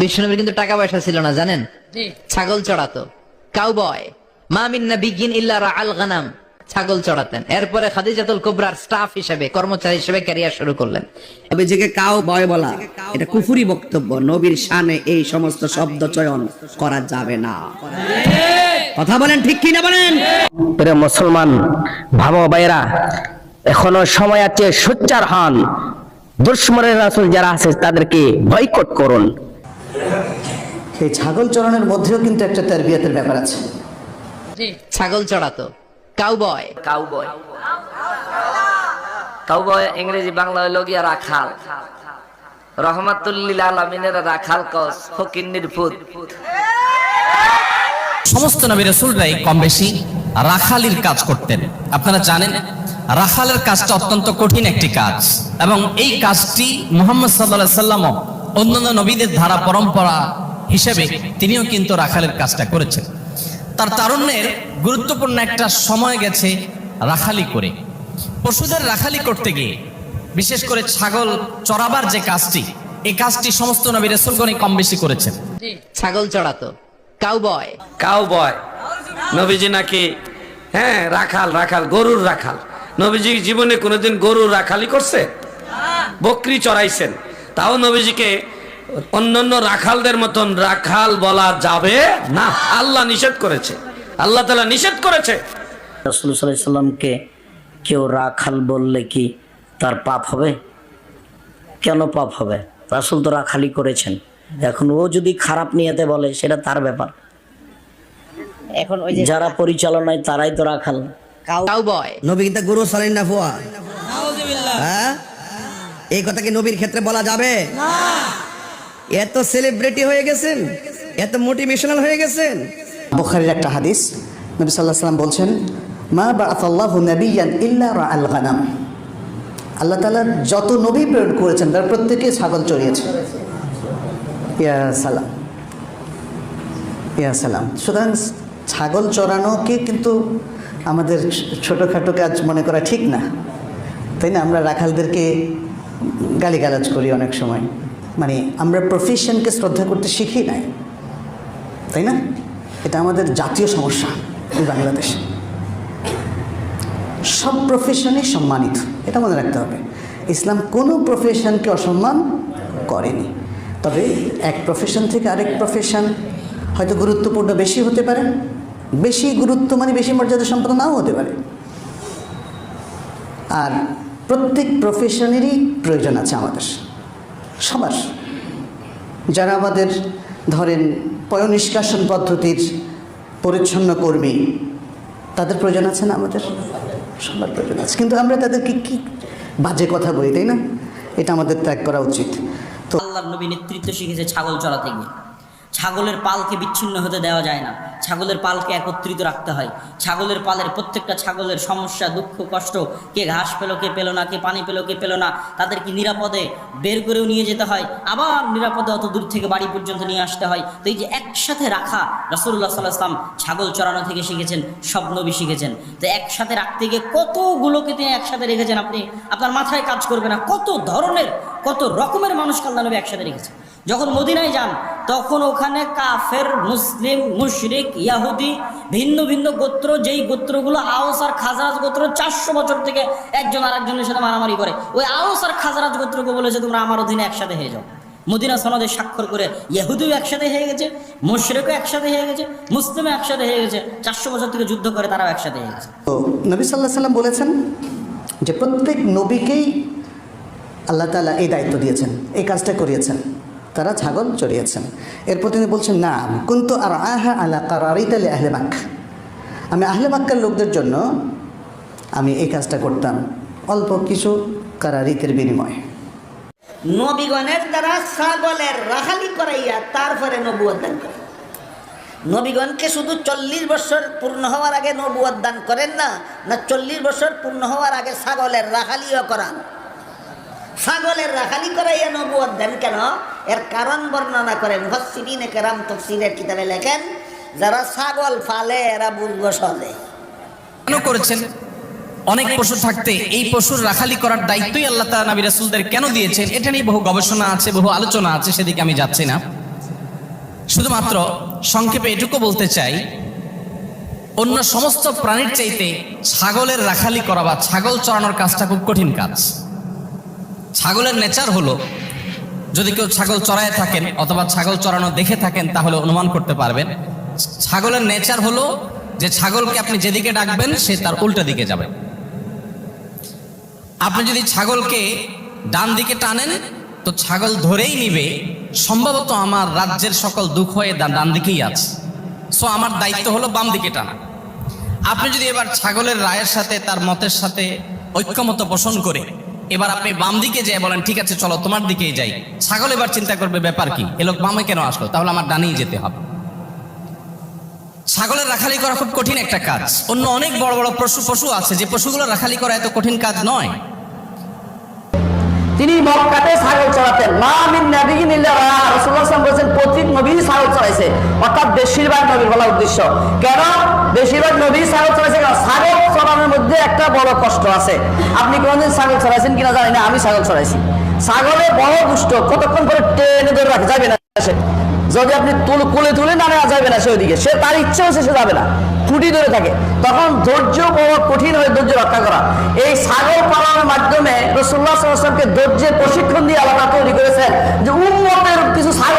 বিষ্ণুনবীর কিন্তু টাকা পয়সা ছিল না জানেন? ছাগল চড়াতো। কাউবয় মামিন বিগিন ইল্লা আল গানাম। ছাগল চড়াতেন। এরপরে খাদিজাতুল কুবরার স্টাফ হিসেবে কর্মচারী হিসেবে ক্যারিয়ার শুরু করলেন। নবীজিকে কাউ বয় বলা এটা কুফুরি বক্তব্য। নবীর শানে এই সমস্ত শব্দ চয়ন করা যাবে না। কথা বলেন ঠিক কি না বলেন মুসলমান ভাবো ভাইরা এখনও সময় আছে সোচ্চার হন। দুশ্মনের রাসুল যারা আছে তাদেরকে বয়কট করুন। এই ছাগল চড়ানোর মধ্যেও কিন্তু একটা তারবিয়াতের ব্যাপার আছে। ছাগল চড়াতো। কাউবয় কাউবয় কাউবয় ইংরেজি বাংলা হইল গিয়া রাখাল। রহমাতুল্লিল আলমিনের রাখাল কস ফকিন্নির ফুত সমস্ত নবী রসুলরাই কম বেশি রাখালির কাজ করতেন। আপনারা জানেন রাখালের কাজটা অত্যন্ত কঠিন একটি কাজ এবং এই কাজটি মুহাম্মদ সাল্লাহ সাল্লামও অন্যান্য নবীদের ধারা পরম্পরা হিসেবে তিনিও কিন্তু রাখালের কাজটা করেছেন। তার তারুণ্যের গুরুত্বপূর্ণ একটা সময় গেছে রাখালি করে। পশুদের রাখালি করতে গিয়ে বিশেষ করে ছাগল চড়াবার যে কাজটি এই কাজটি সমস্ত নবী রসুলগণই কম বেশি করেছেন। ছাগল চড়াতো। কাউবয়। কাউ বয় নবীজি নাকি হ্যাঁ রাখাল রাখাল গরুর রাখাল। নবীজি জীবনে কোনোদিন গরুর রাখালি করছে? বকরি চড়াইছেন। তাও নবীজিকে অন্যান্য রাখালদের মতন রাখাল বলা যাবে না। আল্লাহ নিষেধ করেছে। আল্লাহ তালা নিষেধ করেছে। রসুল সাল্লামকে কেউ রাখাল বললে কি তার পাপ হবে? কেন পাপ হবে? রাসুল তো রাখালি করেছেন। এখন ও যদি খারাপ নিয়েতে বলে সেটা তার ব্যাপার। এখন ওই যারা পরিচালনায় তারাই তো রাখাল। কাউবয়। নবী কিন্তু গুরু সালেন না ফুয়া? হ্যাঁ? এই কথা কি নবীর ক্ষেত্রে বলা যাবে? এত সেলিব্রিটি হয়ে গেছেন, এত মোটিভেশনাল হয়ে গেছেন। বুখারির একটা হাদিস, নবী সাল্লাহ সাল্লাম বলছেন, মা বা আতাল্লাহ নবিয়ান ইল্লা রা আল গানাম। আল্লাহ তালা যত নবী প্রেরণ করেছেন, তার প্রত্যেকে ছাগল চড়িয়েছে। ইয়া সালাম ইয়া সালাম। সুতরাং ছাগল চড়ানোকে কিন্তু আমাদের ছোটোখাটো কাজ মনে করা ঠিক না। তাই না? আমরা রাখালদেরকে গালিগালাজ করি অনেক সময়। মানে আমরা প্রফেশনকে শ্রদ্ধা করতে শিখি নাই, তাই না? এটা আমাদের জাতীয় সমস্যা এই বাংলাদেশে। সব প্রফেশনই সম্মানিত, এটা মনে রাখতে হবে। ইসলাম কোনো প্রফেশনকে অসম্মান করেনি। তবে এক প্রফেশন থেকে আরেক প্রফেশন হয়তো গুরুত্বপূর্ণ বেশি হতে পারে। বেশি গুরুত্ব মানে বেশি মর্যাদা সম্পন্ন নাও হতে পারে। আর প্রত্যেক প্রফেশনেরই প্রয়োজন আছে আমাদের। সবার যারা আমাদের ধরেন পয়নিষ্কাশন পদ্ধতির পরিচ্ছন্ন কর্মী, তাদের প্রয়োজন আছে না আমাদের? সবার প্রয়োজন আছে। কিন্তু আমরা তাদেরকে কি বাজে কথা বলি, তাই না? এটা আমাদের ত্যাগ করা উচিত। তো আল্লাহর নবী নেতৃত্ব শিখেছে ছাগল চড়াতে গিয়ে। ছাগলের পালকে বিচ্ছিন্ন হতে দেওয়া যায় না। ছাগলের পালকে একত্রিত রাখতে হয়। ছাগলের পালের প্রত্যেকটা ছাগলের সমস্যা, দুঃখ, কষ্ট, কে ঘাস পেল, কে পেল না, কে পানি পেল, কে পেল না, তাদেরকে নিরাপদে বের করেও নিয়ে যেতে হয়। আবার নিরাপদে অত দূর থেকে বাড়ি পর্যন্ত নিয়ে আসতে হয়। তো এই যে একসাথে রাখা রসুল্লাহ সাল্লাহ আসলাম ছাগল চড়ানো থেকে শিখেছেন, সব নবী শিখেছেন। তো একসাথে রাখতে গিয়ে কতগুলোকে তিনি একসাথে রেখেছেন আপনি? আপনার মাথায় কাজ করবে না। কত ধরনের, কত রকমের মানুষ কাল্লা নবী একসাথে রেখেছেন। যখন মদিনায় যান তখন ওখানে কাফের, মুসলিম, মুশরিক, ইয়াহুদি, ভিন্ন ভিন্ন গোত্র, যেই গোত্রগুলো আওস আর খাজরাজ গোত্র চারশো বছর থেকে একজন আর একজনের সাথে মারামারি করে। ওই আওস আর খাজরাজ গোত্রকে বলেছে, তোমরা আমার অধীনে একসাথে হয়ে যাও। মদিনা সনদে স্বাক্ষর করে ইহুদিও একসাথে হয়ে গেছে, মুশরেকও একসাথে হয়ে গেছে, মুসলিমও একসাথে হয়ে গেছে। চারশো বছর থেকে যুদ্ধ করে তারাও একসাথে হয়ে গেছে। তো নবী সাল্লাহ সাল্লাম বলেছেন যে প্রত্যেক নবীকেই আল্লাহ তালা এই দায়িত্ব দিয়েছেন, এই কাজটা করিয়েছেন। তারা ছাগল চড়িয়েছেন। এরপর তিনি বলছেন, না, কিন্তু আর আহা আলা কারিতালে আহলে মাক আমি আহলে মাক্কার লোকদের জন্য আমি এই কাজটা করতাম, অল্প কিছু কারারিতের বিনিময়ে। নবীগণের দ্বারা ছাগলের রাখালি করাইয়া তারপরে নবুয়ত দান করেন। নবীগণকে শুধু চল্লিশ বছর পূর্ণ হওয়ার আগে নবুয়ত দান করেন না না চল্লিশ বছর পূর্ণ হওয়ার আগে ছাগলের রাখালিও করান। ছাগলের রাখালি করাইয়া নবুয়ত দেন কেন? এর কারণ বর্ণনা করেন মুফাসসিরিন কেরাম তফসিরের কিতাবে লেখেন, যারা ছাগল ফালে এরা বুঝব সহজে কেন করেছেন? অনেক পশু থাকতে এই পশুর রাখালি করার দায়িত্বই আল্লাহ তাআলা নবী রাসূলদের কেন দিয়েছেন? এটা নিয়ে বহু গবেষণা আছে, বহু আলোচনা আছে, সেদিকে আমি যাচ্ছি না। শুধুমাত্র সংক্ষেপে এটুকু বলতে চাই, অন্য সমস্ত প্রাণীর চাইতে ছাগলের রাখালি করা বা ছাগল চড়ানোর কাজটা খুব কঠিন কাজ। ছাগলের নেচার হলো, যদি কেউ ছাগল চড়ায় থাকেন অথবা ছাগল চড়ানো দেখে থাকেন, তাহলে অনুমান করতে পারবেন, ছাগলের নেচার হলো যে ছাগলকে আপনি যেদিকে ডাকবেন, সে তার উল্টা দিকে যাবে। আপনি যদি ছাগলকে ডান দিকে টানেন, তো ছাগল ধরেই নিবে, সম্ভবত আমার রাজ্যের সকল দুঃখ হয়ে ডান দিকেই আছে। সো আমার দায়িত্ব হলো বাম দিকে টানা। আপনি যদি এবার ছাগলের রায়ের সাথে, তার মতের সাথে ঐক্যমত পোষণ করে এবার আপনি বাম দিকে যেয়ে বলেন, ঠিক আছে, চলো তোমার দিকেই যাই। ছাগল এবার চিন্তা করবে, ব্যাপার কি? এ লোক বামে কেন আসলো? তাহলে আমার ডানেই যেতে হবে। ছাগলের রাখালি করা খুব কঠিন একটা কাজ। অন্য অনেক বড় বড় পশু পশু আছে, যে পশুগুলো রাখালি করা এত কঠিন কাজ নয়। তিনি মক্কাতে ছাগল চড়াতেন। মা আমিন নাবিগিন ইল্লা রাসূলুল্লাহ বলেছেন প্রত্যেক নবী ছাগল চড়াইছে। অর্থাৎ বেশিরভাগ নবীর বলা উদ্দেশ্য। কেন? বেশিরভাগ নবী ছাগল মধ্যে একটা বড় কষ্ট আছে। আপনি কোনদিন ছাগল চড়াইছেন কিনা জানি না, আমি ছাগল চড়াইছি ছাগলে বড় দুষ্ট, কতক্ষণ করে টেনে ধরে রাখে, যাবে না সে। যদি আপনি তুল কুলে তুলে না নেওয়া যাবে না সে ওইদিকে, সে তার ইচ্ছে হচ্ছে সে যাবে না। খুঁটি ধরে থাকে। তখন ধৈর্য বড় কঠিন হয়ে ধৈর্য রক্ষা করা। এই ছাগল পালনের মাধ্যমে রসুল্লাহ সাল্লামকে ধৈর্যের প্রশিক্ষণ দিয়ে আলাদা তৈরি করেছেন যে উন্মতের কিছু ছাগল